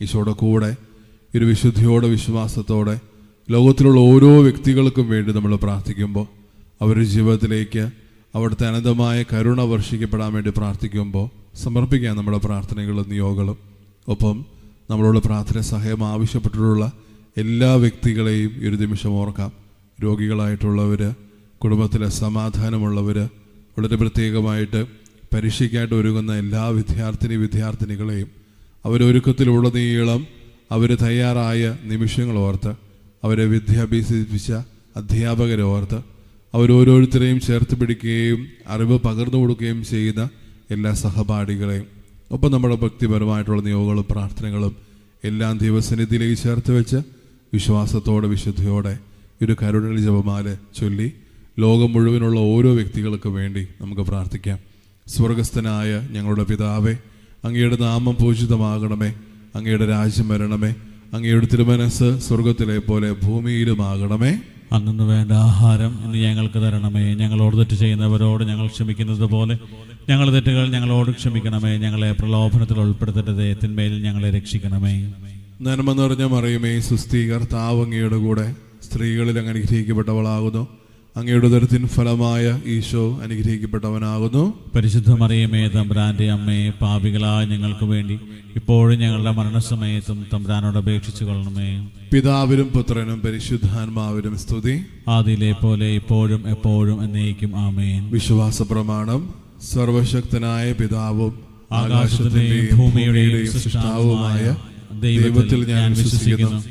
ഈശോയുടെ കൂടെ ഒരു വിശുദ്ധിയോടെ വിശ്വാസത്തോടെ ലോകത്തിലുള്ള ഓരോ വ്യക്തികൾക്കും വേണ്ടി നമ്മൾ പ്രാർത്ഥിക്കുമ്പോൾ അവരുടെ ജീവിതത്തിലേക്ക് അവിടുത്തെ അനന്തമായ കരുണ വർഷിക്കപ്പെടാൻ വേണ്ടി പ്രാർത്ഥിക്കുമ്പോൾ സമർപ്പിക്കാൻ നമ്മുടെ പ്രാർത്ഥനകളും നിയോഗങ്ങളും ഒപ്പം നമ്മളോട് പ്രാർത്ഥന സഹായം ആവശ്യപ്പെട്ടിട്ടുള്ള എല്ലാ വ്യക്തികളെയും ഒരു നിമിഷം ഓർക്കാം. രോഗികളായിട്ടുള്ളവർ കുടുംബത്തിലെ സമാധാനമുള്ളവർ വളരെ പ്രത്യേകമായിട്ട് പരീക്ഷയ്ക്കായിട്ട് ഒരുങ്ങുന്ന എല്ലാ വിദ്യാർത്ഥിനി വിദ്യാർത്ഥിനികളെയും അവരൊരുക്കത്തിലുടനീളം അവർ തയ്യാറായ നിമിഷങ്ങൾ ഓർത്ത് അവരെ വിദ്യാഭ്യസിപ്പിച്ച അധ്യാപകരെ ഓർത്ത് അവരോരോരുത്തരെയും ചേർത്ത് പിടിക്കുകയും അറിവ് പകർന്നു കൊടുക്കുകയും ചെയ്യുന്ന എല്ലാ സഹപാഠികളെയും ഒപ്പം നമ്മുടെ ഭക്തിപരമായിട്ടുള്ള നിയോഗങ്ങളും പ്രാർത്ഥനകളും എല്ലാം ദൈവസന്നിധിയിലേക്ക് ചേർത്ത് വെച്ച് വിശ്വാസത്തോടെ വിശുദ്ധിയോടെ ഒരു കരുണലി ജപമാല ചൊല്ലി ലോകം മുഴുവനുള്ള ഓരോ വ്യക്തികൾക്ക് വേണ്ടി നമുക്ക് പ്രാർത്ഥിക്കാം. സ്വർഗസ്ഥനായ ഞങ്ങളുടെ പിതാവേ അങ്ങയുടെ നാമം പൂജിതമാകണമേ. അങ്ങയുടെ രാജ്യം വരണമേ. അങ്ങയുടെ തിരുമനസ് സ്വർഗത്തിലെ പോലെ ഭൂമിയിലുമാകണമേ. അന്നു വേണ്ട ആഹാരം ഇന്ന് ഞങ്ങൾക്ക് തരണമേ. ഞങ്ങളോട് തെറ്റ് ചെയ്യുന്നവരോട് ഞങ്ങൾ ക്ഷമിക്കുന്നത് പോലെ ഞങ്ങൾ തെറ്റുകൾ ഞങ്ങളോട് ക്ഷമിക്കണമേ. ഞങ്ങളെ പ്രലോഭനത്തിൽ ഉൾപ്പെടുത്തരുതേ. തിന്മയിൽ ഞങ്ങളെ രക്ഷിക്കണമേ. നന്മ നിറഞ്ഞ മറിയുമേ സുസ്ഥീകർ താവങ്ങിയുടെ കൂടെ സ്ത്രീകളിൽ അങ്ങനെ അനുഗ്രഹിക്കപ്പെട്ടവളാകുന്നു. അങ്ങയുടെ ഉദരത്തിൻ ഫലമായ ഈശോ അനുഗ്രഹിക്കപ്പെട്ടവനാകുന്നു. പരിശുദ്ധ മറിയമേ തമ്പ്രാന്റെ അമ്മയെ പാപികളായ ഞങ്ങൾക്ക് വേണ്ടി ഇപ്പോഴും ഞങ്ങളുടെ മരണസമയത്തും തമ്പ്രാനോട് അപേക്ഷിച്ചു കൊള്ളണമേ. പിതാവിനും പുത്രനും പരിശുദ്ധാത്മാവിനും സ്തുതി. ആദിയിലെ പോലെ ഇപ്പോഴും എപ്പോഴും എന്നേക്കും ആമേൻ. വിശ്വാസ പ്രമാണം സർവശക്തനായ പിതാവും ആകാശത്തിന്റെയും ഭൂമിയുടെയും സൃഷ്ടാവുമായ ദൈവത്തിൽ ഞാൻ വിശ്വസിക്കുന്നു.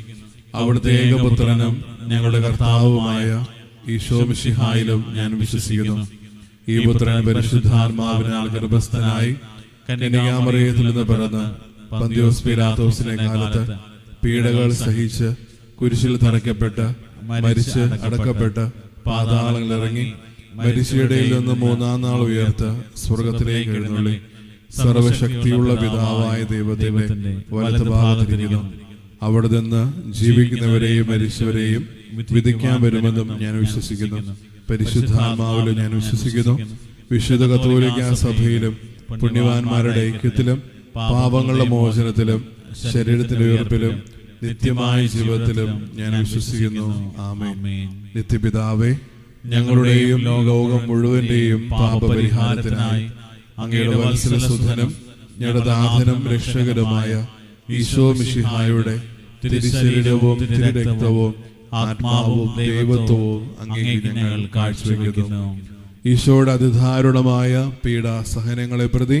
അവിടുത്തെ ഏകപുത്രനും ഞങ്ങളുടെ കർത്താവുമായ ഈശോ മിശിഹായിലും ഞാൻ വിശ്വസിക്കുന്നു. ഈ പുത്രൻ പരിശുദ്ധാത്മാവിനാൽ ഗർഭസ്ഥനായി കന്യകാമറിയത്തിൽ നിന്ന് പിറന്ന് പന്തിയോസ് പിലാത്തോസിന്റെ കാലത്ത് പീഡകൾ സഹിച്ച് കുരിശിൽ തറയ്ക്കപ്പെട്ട് മരിച്ച് അടക്കപ്പെട്ട് പാതാളങ്ങളിറങ്ങി മരിച്ചയിടയിൽ നിന്ന് മൂന്നാം നാൾ ഉയർത്ത് സ്വർഗത്തിലേക്ക് എഴുന്നള്ളി. സർവശക്തിയുള്ള പിതാവായ ദൈവത്തിന്റെ വലത്ത് ഭാഗത്തിരിക്കുന്നു അവിടെ നിന്ന് ജീവിക്കുന്നവരെയും മരിച്ചവരെയും വിധിക്കാൻ വരുമെന്നും ഞാൻ വിശ്വസിക്കുന്നു. പരിശുദ്ധാത്മാവിലും ഞാൻ വിശ്വസിക്കുന്നു. വിശുദ്ധ കത്തോലിക്ക സഭയിലും പുണ്യവാന്മാരുടെ ഐക്യത്തിലും പാപങ്ങളുടെ മോചനത്തിലും ശരീരത്തിന്റെ ഉയർപ്പിലും നിത്യമായ ജീവിതത്തിലും ഞാൻ വിശ്വസിക്കുന്നു. ആമേൻ. നിത്യപിതാവേ ഞങ്ങളുടെയും ലോകവും മുഴുവന്റെയും പാപപരിഹാരത്തിനായി അങ്ങയുടെ വത്സലസുധനും ഞങ്ങളുടെ ദാഹനം രക്ഷകരമായ ഈശോ മിഷിഹായുടെ തിരുശരീരവും തിരുരക്തവും ആത്മാവും ദൈവത്വവും അങ്ങേക്ക് കാഴ്ചവെക്കുന്നു. ഈശോയുടെ അതിധാരുണമായ പീഡാസഹനങ്ങളെ പ്രതി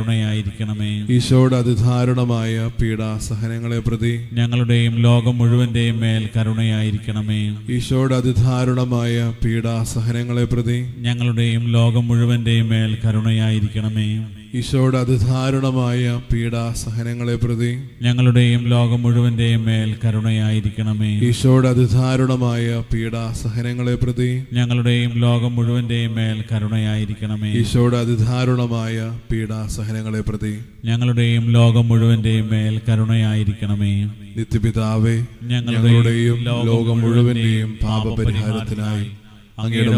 കരുണയായിരിക്കണമേ. ഈശോയുടെ അതിധാരുണമായ പീഡാസഹനങ്ങളെ പ്രതി ഞങ്ങളുടെയും ലോകം മുഴുവന്റെയും മേൽ കരുണയായിരിക്കണമേ. ഈശോയുടെ അതിധാരുണമായ പീഡാസഹനങ്ങളെ പ്രതി ഞങ്ങളുടെയും ലോകം മുഴുവന്റെയും മേൽ കരുണയായിരിക്കണമേ. ഈശോയുടെ അതിദാരുണമായ പീഡാസഹനങ്ങളെ പ്രതി ഞങ്ങളുടെയും ലോകം മുഴുവന്റെയും മേൽ കരുണയായിരിക്കണമേ. ഈശോയുടെ അതിദാരുണമായ പീഡാസഹനങ്ങളെ പ്രതി ഞങ്ങളുടെയും ലോകം മുഴുവന്റെയും മേൽ കരുണയായിരിക്കണമേ. ഈശോയുടെ അതിദാരുണമായ പീഡാസഹനങ്ങളെ പ്രതി ഞങ്ങളുടെയും ലോകം മുഴുവന്റെയും മേൽ കരുണയായിരിക്കണമേ. നിത്യപിതാവേ ഞങ്ങളുടെയും ലോകം മുഴുവന്റെയും പാപപരിഹാരത്തിനായി അങ്ങയുടെ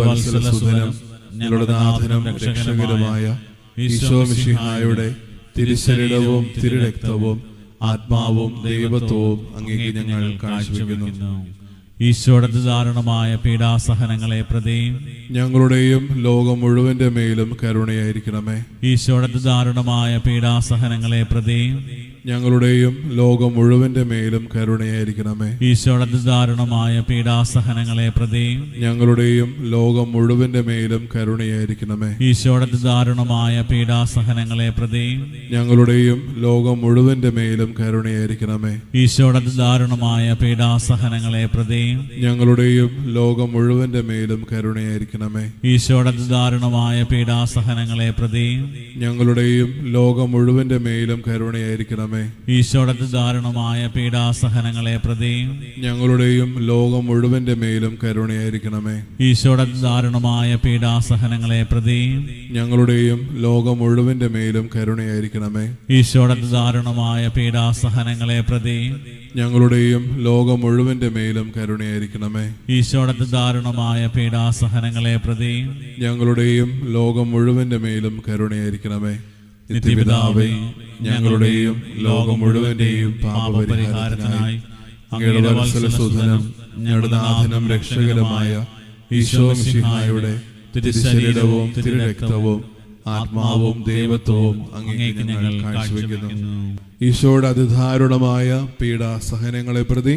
ഞങ്ങളുടെ നാഥനും രക്ഷകരുമായ ഈശോ മിശിഹായുടെ തിരുശരീരവും തിരുരക്തവും ആത്മാവും ദൈവത്വവും അങ്ങേക്ക് ഞങ്ങൾ കാഴ്ചവെക്കുന്നു. ഈശോയുടെ ദാരുണമായ പീഡാസഹനങ്ങളെ പ്രതി ഞങ്ങളുടെയും ലോകം മുഴുവന്റെ മേലും കരുണയായിരിക്കണമേ. ഈശോയുടെ ദാരുണമായ പീഡാസഹനങ്ങളെ പ്രതി ഞങ്ങളുടെയും ലോകം മുഴുവന്റെ മേലും കരുണയായിരിക്കണമേ. ഈശോയുടെ ദാരുണമായ പീഡാസഹനങ്ങളെ പ്രതി ഞങ്ങളുടെയും ലോകം മുഴുവന്റെ മേലും കരുണയായിരിക്കണമേ. ഈശോയുടെ ദാരുണമായ പീഡാസഹനങ്ങളെ പ്രതി ഞങ്ങളുടെയും ലോകം മുഴുവന്റെ മേലും കരുണയായിരിക്കണമേ. ഈശോയുടെ ദാരുണമായ പീഡാസഹനങ്ങളെ പ്രതി ഞങ്ങളുടെയും ലോകം മുഴുവന്റെ മേലും കരുണയായിരിക്കണമേ. ഈശോയുടെ ദാരുണമായ പീഡാസഹനങ്ങളെ പ്രതി ഞങ്ങളുടെയും ലോകം മുഴുവന്റെ മേലും കരുണയായിരിക്കണമേ. കരുണയായിരിക്കണമേ ഈശോടത്ത് ദാരുണമായ പീഡാസഹനങ്ങളെ പ്രതി ഞങ്ങളുടെയും ലോകം മുഴുവന്റെ മേലും കരുണയായിരിക്കണമേ. ഈശോടത്ത് ദാരുണമായ പീഡാസഹനങ്ങളെ പ്രതി ഞങ്ങളുടെയും ലോകം മുഴുവന്റെ മേലും കരുണയായിരിക്കണമേ. ഈശോടത്ത് ദാരുണമായ പീഡാസഹനങ്ങളെ പ്രതി ഞങ്ങളുടെയും ലോകം മുഴുവന്റെ മേലും കരുണയായിരിക്കണമേ. ഈശോടത്ത് ദാരുണമായ പീഡാസഹനങ്ങളെ പ്രതി ഞങ്ങളുടെയും ലോകം മുഴുവന്റെ മേലും കരുണയായിരിക്കണമേ. നിത്യപിതാവേ ഞങ്ങളുടെയും ലോകം മുഴുവന്റെയും പാപപരിഹാരത്തിനായി അങ്ങയുടെ വത്സലസുധനം ഞങ്ങളുടെ നാഥനം രക്ഷകരമായ ഈശോ തിരുശരീരവും തിരുരക്തവും ആത്മാവും ദൈവത്വവും അങ്ങേക്ക് ഞങ്ങൾ കാഴ്ചവെക്കുന്നു. ഈശോയുടെ അതിധാരുണമായ പീഡാസഹനങ്ങളെ പ്രതി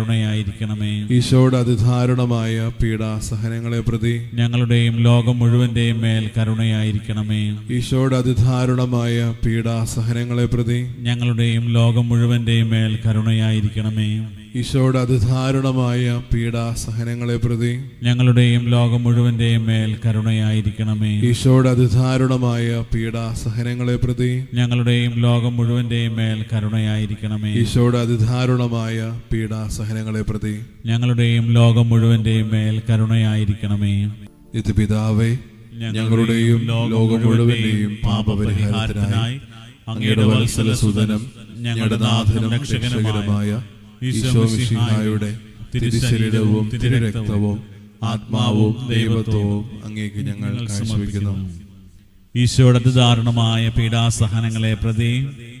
കരുണയായിരിക്കണമേ. ഈശോയുടെ അതിധാരുണമായ പീഡാസഹനങ്ങളെ പ്രതി ഞങ്ങളുടെയും ലോകം മുഴുവന്റെയും മേൽ കരുണയായിരിക്കണമേ. ഈശോയുടെ അതിധാരുണമായ പീഡാസഹനങ്ങളെ പ്രതി ഞങ്ങളുടെയും ലോകം മുഴുവന്റെയും മേൽ കരുണയായിരിക്കണമേ. ഈശോയുടെ അതിധാരണമായ പീഡാസഹനങ്ങളെ പ്രതി ഞങ്ങളുടെയും ലോകം മുഴുവന്റെയും മേൽ കരുണയായിരിക്കണമേ. ഈശോയുടെ അതിധാരണമായ പീഡാസഹനങ്ങളെ പ്രതി ഞങ്ങളുടെയും ലോകം മുഴുവന്റെയും മേൽ കരുണയായിരിക്കണമേ. ഈശോയുടെ അതിധാരണമായ പീഡാസഹനങ്ങളെ പ്രതി ഞങ്ങളുടെയും ലോകം മുഴുവന്റെയും മേൽ കരുണയായിരിക്കണമേ. ഇത് പിതാവേ ഞങ്ങളുടെയും ലോകം മുഴുവന്റെയും പാപപരിഹാരത്തിനായി അങ്ങയുടെ വത്സല സുതനം ഞങ്ങളുടെ നാഥനും രക്ഷകനുമായ ഈശോ മിശിഹായുടെ തിരുശരീരവും തിരുരക്തവും ആത്മാവും ദൈവത്വവും അങ്ങേക്ക് ഞങ്ങൾ കാഴ്ചവെക്കുന്നു. ഈശോയുടെ ദാരുണമായ പീഡാസഹനങ്ങളെ പ്രതി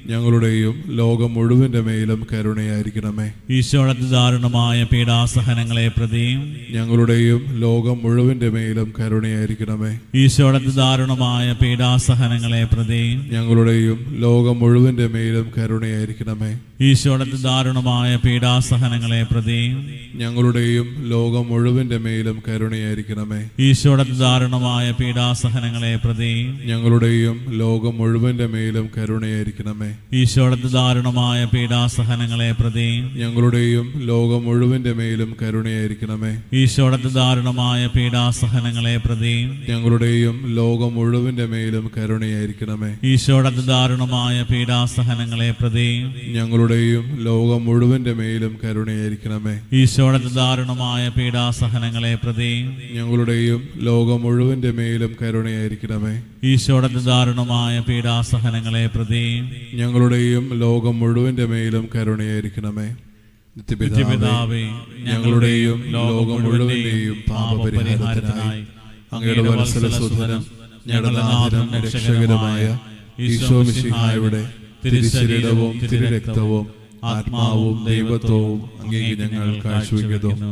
ഞങ്ങളുടെയും ലോകം മുഴുവന്റെ മേലും കരുണയായിരിക്കണമേ. ഈശോയുടെ ദാരുണമായ പീഡാസഹനങ്ങളെ പ്രതിയും ഞങ്ങളുടെയും ലോകം മുഴുവന്റെ മേലും കരുണയായിരിക്കണമേ. ഈശോയുടെ ദാരുണമായ പീഡാസഹനങ്ങളെ പ്രതിയും ഞങ്ങളുടെയും ലോകം മുഴുവന്റെ മേലും കരുണയായിരിക്കണമേ. ഈശോയുടെ ദാരുണമായ പീഡാസഹനങ്ങളെ പ്രതിയും ഞങ്ങളുടെയും ലോകം മുഴുവന്റെ മേലും കരുണയായിരിക്കണമേ. ഈശോയുടെ ദാരുണമായ പീഡാസഹനങ്ങളെ പ്രതിയും ഞങ്ങളുടെയും ലോകം മുഴുവന്റെ മേലും കരുണയായിരിക്കണമേ. ഈശോയുടെ ദാരുണമായ പീഡാസഹനങ്ങളെ പ്രതി ഞങ്ങളുടെയും ലോകം മുഴുവന്റെ മേലും കരുണയായിരിക്കണമേ. ഈശോയുടെ ദാരുണമായ പീഡാസഹനങ്ങളെ പ്രതി ഞങ്ങളുടെയും ലോകം മുഴുവന്റെ മേലും കരുണയായിരിക്കണമേ. ഈശോയുടെ ദാരുണമായ പീഡാസഹനങ്ങളെ പ്രതി ഞങ്ങളുടെയും ലോകം മുഴുവന്റെ മേലും കരുണയായിരിക്കണമേ. ഈശോയുടെ ദാരുണമായ പീഡാസഹനങ്ങളെ പ്രതി ഞങ്ങളുടെയും ലോകം മുഴുവന്റെ മേലും കരുണയായിരിക്കണമേ. ഈശോയുടെ ദാരുണമായ പീഡാസഹനങ്ങളെ പ്രതി ഞങ്ങളുടെയും ലോകം മുഴുവന്റെ മേലും കരുണയായിരിക്കണമേ. നിത്യപിതാവേ ഞങ്ങളുടെയും ലോകം മുഴുവന്റെയും പാപപരിഹാരത്തിനായി അങ്ങയുടെ വത്സല സുധനം ഞങ്ങളുടെ നാഥനും രക്ഷകരമായ ഈശോ മിശിഹായുടെ തിരുശരീരവും തിരുരക്തവും ആത്മാവും ദൈവത്വവും അങ്ങേക്ക് ഞങ്ങൾ കാഴ്ചവെക്കുന്നു.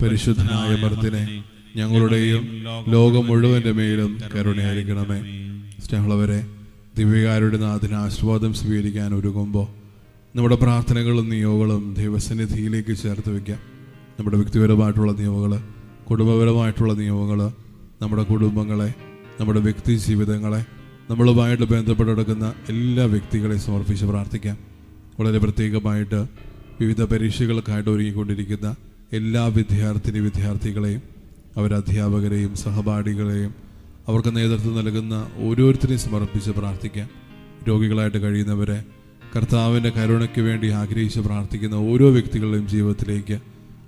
പരിശുദ്ധനായ മർദ്ദിനെ ഞങ്ങളുടെയും ലോകം മുഴുവന്റെ മേലും കരുണയായിരിക്കണമേ. സ്നേഹമുള്ളവരെ ദിവ്യകാരുടെ നാഥിന് ആശ്വാദം സ്വീകരിക്കാൻ ഒരുങ്ങുമ്പോൾ നമ്മുടെ പ്രാർത്ഥനകളും നിയോഗങ്ങളും ദൈവസന്നിധിയിലേക്ക് ചേർത്ത് വയ്ക്കാം. നമ്മുടെ വ്യക്തിപരമായിട്ടുള്ള നിയമങ്ങൾ കുടുംബപരമായിട്ടുള്ള നിയമങ്ങൾ നമ്മുടെ കുടുംബങ്ങളെ നമ്മുടെ വ്യക്തി ജീവിതങ്ങളെ നമ്മളുമായിട്ട് ബന്ധപ്പെട്ട് കിടക്കുന്ന എല്ലാ വ്യക്തികളെയും സമർപ്പിച്ച് പ്രാർത്ഥിക്കാം. വളരെ പ്രത്യേകമായിട്ട് വിവിധ പരീക്ഷകൾക്കായിട്ട് ഒരുങ്ങിക്കൊണ്ടിരിക്കുന്ന എല്ലാ വിദ്യാർത്ഥിനി വിദ്യാർത്ഥികളെയും അവരധ്യാപകരെയും സഹപാഠികളെയും അവർക്ക് നേതൃത്വം നൽകുന്ന ഓരോരുത്തരെയും സമർപ്പിച്ച് പ്രാർത്ഥിക്കാം. രോഗികളായിട്ട് കഴിയുന്നവരെ കർത്താവിന്റെ കരുണയ്ക്ക് വേണ്ടി ആഗ്രഹിച്ച് പ്രാർത്ഥിക്കുന്ന ഓരോ വ്യക്തികളുടെയും ജീവിതത്തിലേക്ക്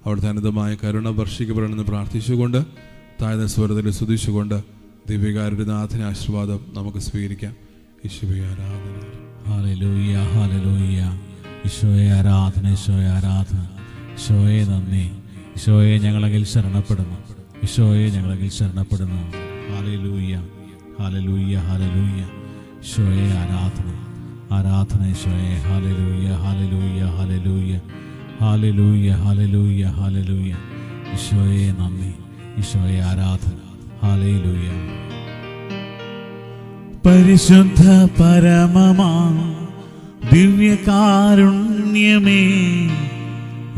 അവിടുത്തെ അനന്തമായ കരുണ വർഷിക്കപ്പെടണമെന്ന് പ്രാർത്ഥിച്ചുകൊണ്ട് താഴ്ന്ന സ്വരത്തിൽ സ്തുതിച്ചുകൊണ്ട് ദിവ്യകാരുടെ നാഥന ആശീർവാദം നമുക്ക് സ്വീകരിക്കാം. ഈശോയെ ആരാധന. ഹാലലൂയ ഹാലലൂയ ഈശോയെ ആരാധന ഈശോയെ ആരാധന. ഈശോയെ നന്ദി. ഈശോയെ ഞങ്ങളെങ്കിൽ ശരണപ്പെടുന്നു. ഈശോയെ ഞങ്ങളെങ്കിൽ ശരണപ്പെടുന്നു. ഹാലലൂയ്യ ഹാലലൂയ്യ ഹാലലൂയ്യ ഈശോയെ ആരാധന. ആരാധന ഈശോയെ. Hallelujah hallelujah hallelujah hallelujah hallelujah hallelujah ഈശോയെ നന്ദി. ഈശോയെ ആരാധന. ഹാലലൂയ്യ പരിശുദ്ധ പരമമാ ദിവ്യകാരുണ്യമേ